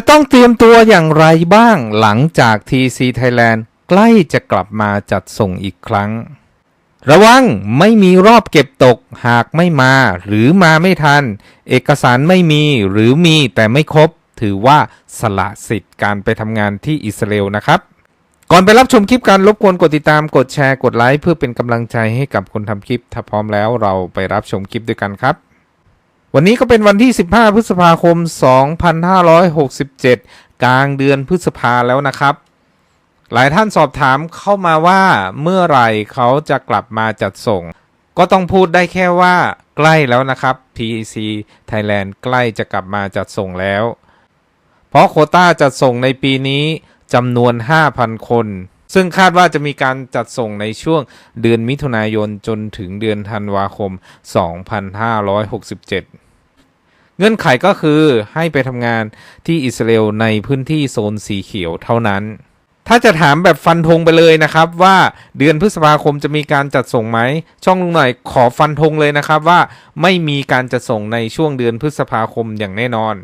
จะต้องเตรียมตัวอย่างไรบ้างหลังจาก TC Thailand ใกล้จะกลับมาจัดส่งอีกครั้ง ระวังไม่มีรอบเก็บตกหากไม่มา หรือมาไม่ทัน เอกสารไม่มีหรือมีแต่ไม่ครบ ถือว่าสละสิทธิ์การไปทำงานที่อิสราเอลนะครับก่อนไปรับชมคลิปการรบกวนกดติดตามกดแชร์กดไลค์เพื่อเป็นกำลังใจให้กับคนทำคลิป ถ้าพร้อมแล้วเราไปรับชมคลิปด้วยกันครับ วันนี้ก็เป็นวันที่ 15 พฤษภาคม 2567 กลางเดือนพฤษภาแล้วนะครับ หลายท่านสอบถามเข้ามาว่าเมื่อไหร่เขาจะกลับมาจัดส่ง ก็ต้องพูดได้แค่ว่าใกล้แล้วนะครับ PEC Thailand ใกล้จะกลับมาจัดส่งแล้ว เพราะโคต้าจัดส่งในปีนี้จำนวน 5,000 คน ซึ่งคาดว่าจะมีการจัดส่งในช่วงเดือนมิถุนายนจนถึงเดือนธันวาคม 2567เงื่อนไขก็คือให้ไปทำงานที่อิสราเอลในพื้นที่โซนสีเขียวเท่านั้น ถ้าจะถามแบบฟันธงไปเลยนะครับว่าเดือนพฤษภาคมจะมีการจัดส่งไหม ช่องลุงหน่อยขอฟันธงเลยนะครับว่าไม่มีการจัดส่งในช่วงเดือนพฤษภาคมอย่างแน่นอน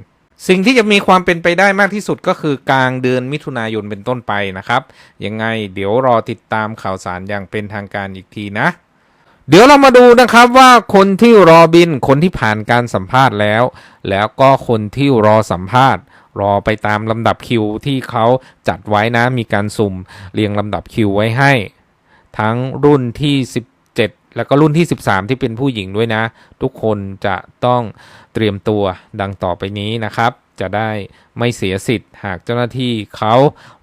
สิ่งที่จะมีความเป็นไปได้มากที่สุดก็คือกลางเดือนมิถุนายนเป็นต้นไปนะครับ ยังไงเดี๋ยวรอติดตามข่าวสารอย่างเป็นทางการอีกทีนะ เดี๋ยวเรามาดูนะครับว่าคนที่รอบิน คนที่ผ่านการสัมภาษณ์แล้ว แล้วก็คนที่รอสัมภาษณ์ รอไปตามลำดับคิวที่เขาจัดไว้นะมีการสุ่มเรียงลำดับคิวไว้ให้ ทั้งรุ่นที่1 แล้วก็รุ่นที่ 13 ที่เป็นผู้หญิงด้วยนะ ทุกคนจะต้องเตรียมตัวดังต่อไปนี้นะครับ จะได้ไม่เสียสิทธิ์ หากเจ้าหน้าที่เขา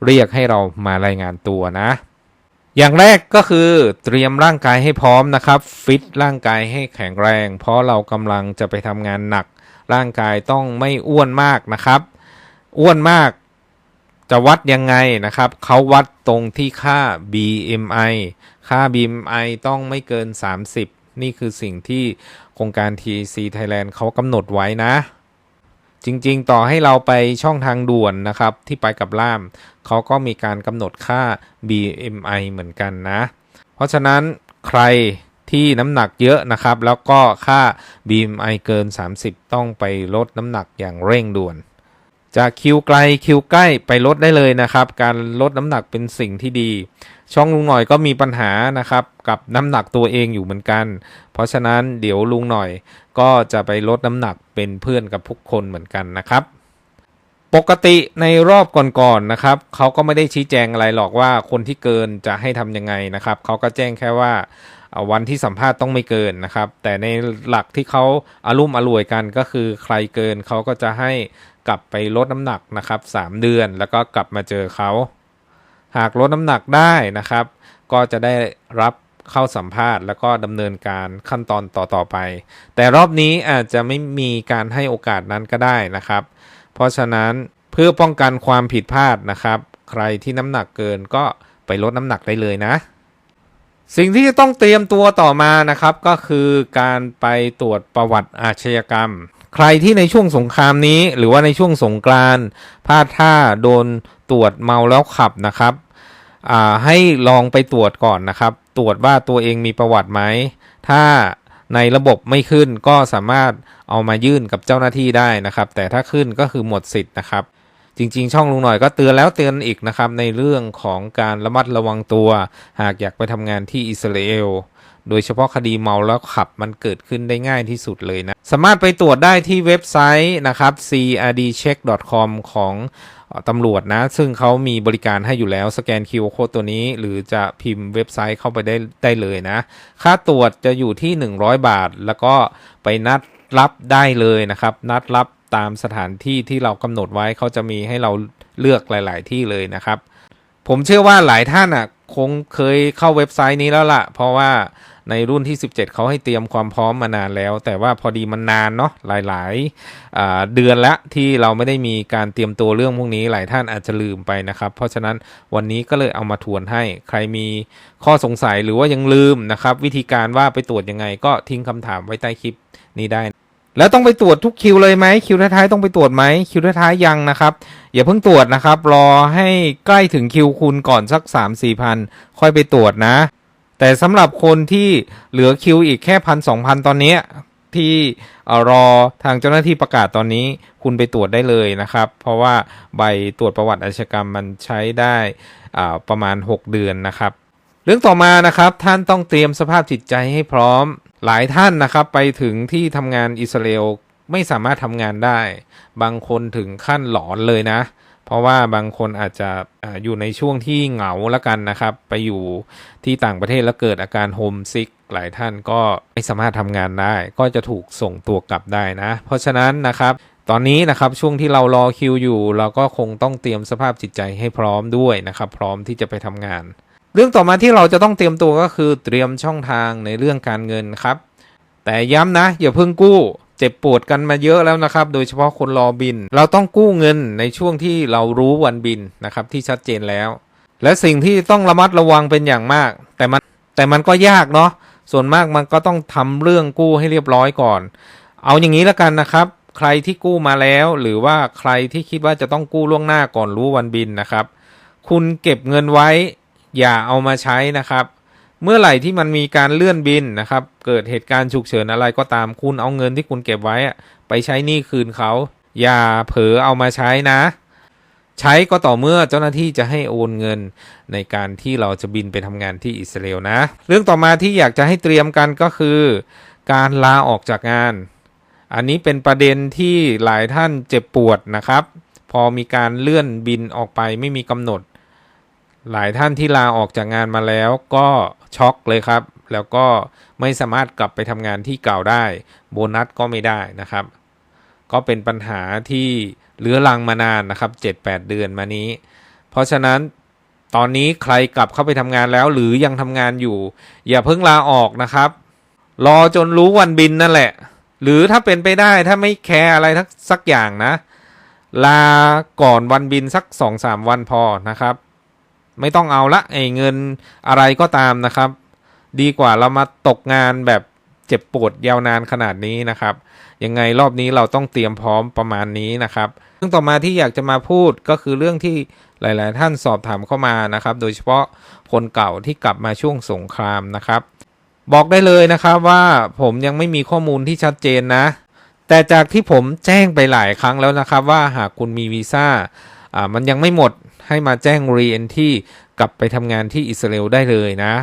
เรียกให้เรามารายงานตัวนะ อย่างแรกก็คือเตรียมร่างกายให้พร้อมนะครับ ฟิตร่างกายให้แข็งแรง เพราะเรากำลังจะไปทำงานหนัก ร่างกายต้องไม่อ้วนมากนะครับ อ้วนมาก จะวัดยังไงนะครับ เขาวัดตรงที่ค่า BMI ค่า BMI ต้องไม่เกิน 30 นี่คือสิ่งที่โครงการ TC Thailand เขากำหนดไว้นะ จริงๆ ต่อให้เราไปช่องทางด่วนนะครับ ที่ไปกับล่าม เขาก็มีการกำหนดค่า BMI เหมือนกันนะ เพราะฉะนั้นใครที่น้ำหนักเยอะนะครับ แล้วก็ค่า BMI เกิน 30 ต้องไปลดน้ำหนักอย่างเร่งด่วน จากคิวไกลคิวใกล้ไปลดได้เลยนะครับ การลดน้ำหนักเป็นสิ่งที่ดี ช่องลุงหน่อยก็มีปัญหานะครับกับน้ำหนักตัวเองอยู่เหมือนกัน เพราะฉะนั้นเดี๋ยวลุงหน่อยก็จะไปลดน้ำหนักเป็นเพื่อนกับทุกคนเหมือนกันนะครับปกติในรอบก่อนๆนะครับเขาก็ไม่ได้ชี้แจงอะไรหรอกว่าคนที่เกินจะให้ทำยังไงนะครับเขาก็แจ้งแค่ว่า วันที่สัมภาษณ์ต้องไม่เกินนะครับ แต่ในหลักที่เขาอารุ่มอร่วยกันก็คือใครเกินเขาก็จะให้กลับไปลดน้ำหนักนะครับ 3 เดือนแล้วก็กลับมาเจอเขา หากลดน้ำหนักได้นะครับ ก็จะได้รับเข้าสัมภาษณ์แล้วก็ดำเนินการขั้นตอนต่อๆไป แต่รอบนี้อาจจะไม่มีการให้โอกาสนั้นก็ได้นะครับ เพราะฉะนั้นเพื่อป้องกันความผิดพลาดนะครับ ใครที่น้ำหนักเกินก็ไปลดน้ำหนักได้เลยนะ สิ่งที่จะต้องเตรียมตัวต่อมานะครับ ก็คือการไปตรวจประวัติอาชญากรรม ใครที่ในช่วงสงครามนี้ หรือว่าในช่วงสงกรานพลาดท่าโดนตรวจเมาแล้วขับนะครับให้ลองไปตรวจก่อนนะครับ ตรวจว่าตัวเองมีประวัติไหม ถ้าในระบบไม่ขึ้นก็สามารถเอามายื่นกับเจ้าหน้าที่ได้นะครับ แต่ถ้าขึ้นก็คือหมดสิทธิ์นะครับ จริง ๆ ช่องลุงหน่อยก็เตือนแล้วเตือนอีกนะครับ ในเรื่องของการระมัดระวังตัว หากอยากไปทำงานที่อิสราเอลโดยเฉพาะคดีเมาแล้วขับมันเกิดขึ้นได้ง่ายที่สุดเลยนะ สามารถไปตรวจได้ที่เว็บไซต์นะครับ crdcheck.com ของตำรวจนะ ซึ่งเขามีบริการให้อยู่แล้วสแกน QR Code ตัวนี้ หรือจะพิมพ์เว็บไซต์เข้าไปได้ได้เลยนะ ค่าตรวจจะอยู่ที่ 100 บาท แล้วก็ไปนัดรับได้เลยนะครับ นัดรับ ตามสถานที่ที่เรากำหนดไว้เขาจะมีให้เราเลือกหลาย ๆ ที่เลยนะครับ ผมเชื่อว่าหลายท่านอะคงเคยเข้าเว็บไซต์นี้แล้วล่ะ เพราะว่าในรุ่นที่ 17 เขาให้เตรียมความพร้อมมานานแล้ว แต่ว่าพอดีมันนานเนาะหลายๆเดือนละที่เราไม่ได้มีการเตรียมตัวเรื่องพวกนี้หลายท่านอาจจะลืมไปนะครับ เพราะฉะนั้นวันนี้ก็เลยเอามาทวนให้ใครมีข้อสงสัยหรือว่ายังลืมนะครับ วิธีการว่าไปตรวจยังไงก็ทิ้งคำถามไว้ใต้คลิปนี้ได้ แล้วต้องไปตรวจทุกคิวเลยไหมคิวท้ายๆต้องไปตรวจไหมคิวท้ายๆยังนะครับ อย่าเพิ่งตรวจนะครับ รอให้ใกล้ถึงคิวคุณก่อนสัก 3 4พันค่อยไปตรวจนะ แต่สำหรับคนที่เหลือคิวอีกแค่พันสองพันตอนนี้ที่รอทางเจ้าหน้าที่ประกาศตอนนี้คุณไปตรวจได้เลยนะครับ เพราะว่าใบตรวจประวัติอาชญากรรมมันใช้ได้ประมาณ 6 เดือนนะครับ เรื่องต่อมานะครับท่านต้องเตรียมสภาพจิตใจให้พร้อม หลายท่านนะครับไปถึงที่ทำงานอิสราเอลไม่สามารถทำงานได้ บางคนถึงขั้นหลอนเลยนะ เพราะว่าบางคนอาจจะอยู่ในช่วงที่เหงาแล้วกันนะครับ ไปอยู่ที่ต่างประเทศแล้วเกิดอาการโฮมซิกหลายท่านก็ไม่สามารถทำงานได้ ก็จะถูกส่งตัวกลับได้นะ เพราะฉะนั้นนะครับตอนนี้นะครับช่วงที่เรารอคิวอยู่ เราก็คงต้องเตรียมสภาพจิตใจให้พร้อมด้วยนะครับ พร้อมที่จะไปทำงาน เรื่องต่อมาที่เราจะต้องเตรียมตัวก็คือเตรียมช่องทางในเรื่องการเงินครับ แต่ย้ำนะ อย่าเพิ่งกู้เจ็บปวดกันมาเยอะแล้วนะครับ โดยเฉพาะคนรอบิน เราต้องกู้เงินในช่วงที่เรารู้วันบินนะครับที่ชัดเจนแล้ว และสิ่งที่ต้องระมัดระวังเป็นอย่างมาก แต่มันแต่มันก็ยากเนาะส่วนมากมันก็ต้องทำเรื่องกู้ให้เรียบร้อยก่อน เอาอย่างนี้แล้วกันนะครับ ใครที่กู้มาแล้ว หรือว่าใครที่คิดว่าจะต้องกู้ล่วงหน้าก่อนรู้วันบินนะครับ คุณเก็บเงินไว้ อย่าเอามาใช้นะครับ เมื่อไหร่ที่มันมีการเลื่อนบินนะครับ เกิดเหตุการณ์ฉุกเฉินอะไรก็ตามคุณเอาเงินที่คุณเก็บไว้ไปใช้หนี้คืนเขา อย่าเผลอเอามาใช้นะ ใช้ก็ต่อเมื่อเจ้าหน้าที่จะให้โอนเงินในการที่เราจะบินไปทำงานที่อิสราเอลนะ เรื่องต่อมาที่อยากจะให้เตรียมกันก็คือ การลาออกจากงาน อันนี้เป็นประเด็นที่หลายท่านเจ็บปวดนะครับ พอมีการเลื่อนบินออกไปไม่มีกำหนด หลายท่านที่ลาออกจากงานมาแล้วก็ช็อกเลยครับ แล้วก็ไม่สามารถกลับไปทำงานที่เก่าได้ โบนัสก็ไม่ได้นะครับ ก็เป็นปัญหาที่เลื้อรังมานานนะครับ 7-8 เดือนมานี้ เพราะฉะนั้นตอนนี้ใครกลับเข้าไปทำงานแล้ว หรือยังทำงานอยู่ อย่าเพิ่งลาออกนะครับ รอจนรู้วันบินนั่นแหละ หรือถ้าเป็นไปได้ถ้าไม่แคร์อะไรทักสักอย่างนะ ลาก่อนวันบินสักสองสามวันพอนะครับ ไม่ต้องเอาละไอ้เงินอะไรก็ตามนะครับ ดีกว่าเรามาตกงานแบบเจ็บปวดยาวนานขนาดนี้นะครับ ยังไงรอบนี้เราต้องเตรียมพร้อมประมาณนี้นะครับเรื่องต่อมาที่อยากจะมาพูดก็คือเรื่องที่หลาย ๆ ท่านสอบถามเข้ามานะครับ โดยเฉพาะคนเก่าที่กลับมาช่วงสงครามนะครับ บอกได้เลยนะครับว่าผมยังไม่มีข้อมูลที่ชัดเจนนะ แต่จากที่ผมแจ้งไปหลายครั้งแล้วนะครับว่าหากคุณมีวีซ่าอ่า มันยังไม่หมดให้มาแจ้งรีเอนที่กลับไปทำงานที่อิสราเอลได้เลยนะ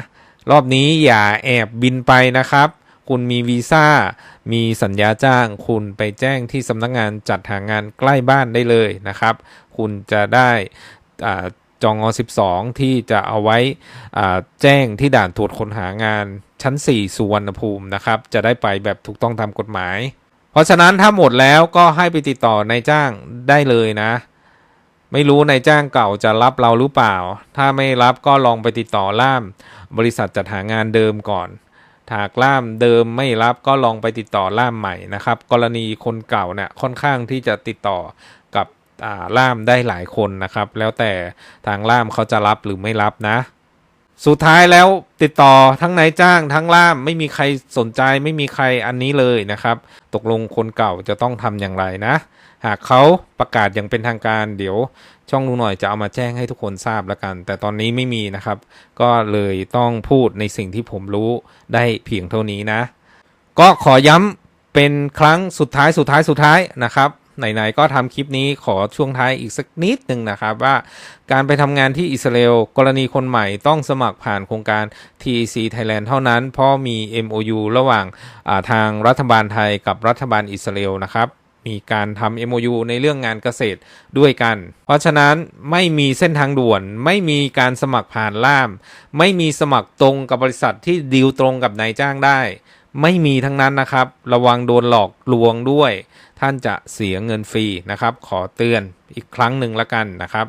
รอบนี้อย่าแอบบินไปนะครับ คุณมีวีซ่า มีสัญญาจ้าง คุณไปแจ้งที่สำนักงานจัดหางานใกล้บ้านได้เลยนะครับ คุณจะได้อ่าจองอ12 ที่จะเอาไว้แจ้งที่ด่านตรวจคนหางานชั้น 4 สุวรรณภูมินะครับ จะได้ไปแบบถูกต้องตามกฎหมาย เพราะฉะนั้นถ้าหมดแล้วก็ให้ไปติดต่อนายจ้างได้เลยนะ ไม่รู้นายจ้างเก่าจะรับเราหรือเปล่า ถ้าไม่รับก็ลองไปติดต่อล่าม บริษัทจัดหางานเดิมก่อนหากล่ามเดิมไม่รับก็ลองไปติดต่อล่ามใหม่นะครับ กรณีคนเก่าเนี่ยค่อนข้างที่จะติดต่อกับล่ามได้หลายคนนะครับ แล้วแต่ทางล่ามเขาจะรับหรือไม่รับนะ สุดท้ายแล้วติดต่อทั้งนายจ้างทั้งล่ามไม่มีใครสนใจไม่มีใครอันนี้เลยนะครับ ตกลงคนเก่าจะต้องทำอย่างไรนะ หากเขาประกาศอย่างเป็นทางการเดี๋ยวช่องลุงหน่อยจะเอามาแจ้งให้ทุกคนทราบแล้วกัน แต่ตอนนี้ไม่มีนะครับ ก็เลยต้องพูดในสิ่งที่ผมรู้ได้เพียงเท่านี้นะ ก็ขอย้ำเป็นครั้งสุดท้ายสุดท้ายสุดท้ายนะครับไหนๆก็ทำคลิปนี้ขอช่วงท้ายอีกสักนิดหนึ่งนะครับ ว่าการไปทำงานที่อิสราเอลกรณีคนใหม่ต้องสมัครผ่านโครงการ TEC Thailand เท่านั้น เพราะมี MOU ระหว่างาทางรัฐบาลไทยกับรัฐบาลอิสราเอลนะครับ มีการทำ MOU ในเรื่องงานเกษตรด้วยกัน เพราะฉะนั้นไม่มีเส้นทางด่วน ไม่มีการสมัครผ่านล่าม ไม่มีสมัครตรงกับบริษัทที่ดีลตรงกับนายจ้างได้ ไม่มีทั้งนั้นนะครับ ระวังโดนหลอกลวงด้วย ท่านจะเสียเงินฟรีนะครับ ขอเตือนอีกครั้งหนึ่งละกันนะครับ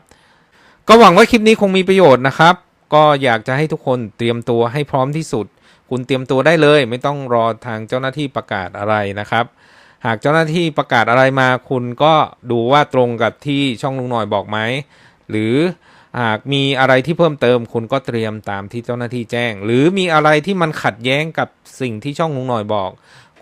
ก็หวังว่าคลิปนี้คงมีประโยชน์นะครับ ก็อยากจะให้ทุกคนเตรียมตัวให้พร้อมที่สุด คุณเตรียมตัวได้เลย ไม่ต้องรอทางเจ้าหน้าที่ประกาศอะไรนะครับ หากเจ้าหน้าที่ประกาศอะไรมาคุณก็ดูว่าตรงกับที่ช่องลุงหน่อยบอกไหม หรือหากมีอะไรที่เพิ่มเติม คุณก็เตรียมตามที่เจ้าหน้าที่แจ้ง หรือมีอะไรที่มันขัดแย้งกับสิ่งที่ช่องลุงหน่อยบอก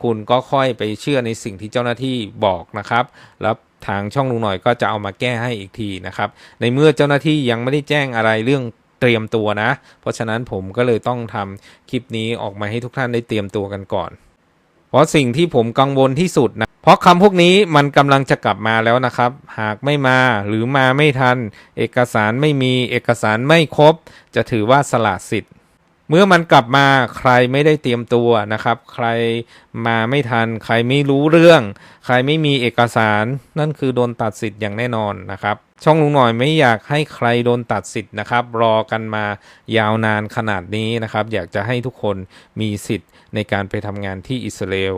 คุณก็ค่อยไปเชื่อในสิ่งที่เจ้าหน้าที่บอกนะครับ แล้วทางช่องลุงหน่อยก็จะเอามาแก้ให้อีกทีนะครับ ในเมื่อเจ้าหน้าที่ยังไม่ได้แจ้งอะไรเรื่องเตรียมตัวนะ เพราะฉะนั้นผมก็เลยต้องทำคลิปนี้ออกมาให้ทุกท่านได้เตรียมตัวกันก่อน เพราะสิ่งที่ผมกังวลที่สุดนะ เพราะคำพวกนี้มันกำลังจะกลับมาแล้วนะครับ หากไม่มาหรือมาไม่ทัน เอกสารไม่มีเอกสารไม่ครบ จะถือว่าสละสิทธิ์ เมื่อมันกลับมาใครไม่ได้เตรียมตัวนะครับ ใครมาไม่ทัน ใครไม่รู้เรื่อง ใครไม่มีเอกสาร นั่นคือโดนตัดสิทธิ์อย่างแน่นอนนะครับ ช่องลุงหน่อยไม่อยากให้ใครโดนตัดสิทธิ์นะครับ รอกันมายาวนานขนาดนี้นะครับ อยากจะให้ทุกคนมีสิทธิ์ในการไปทำงานที่อิสราเอล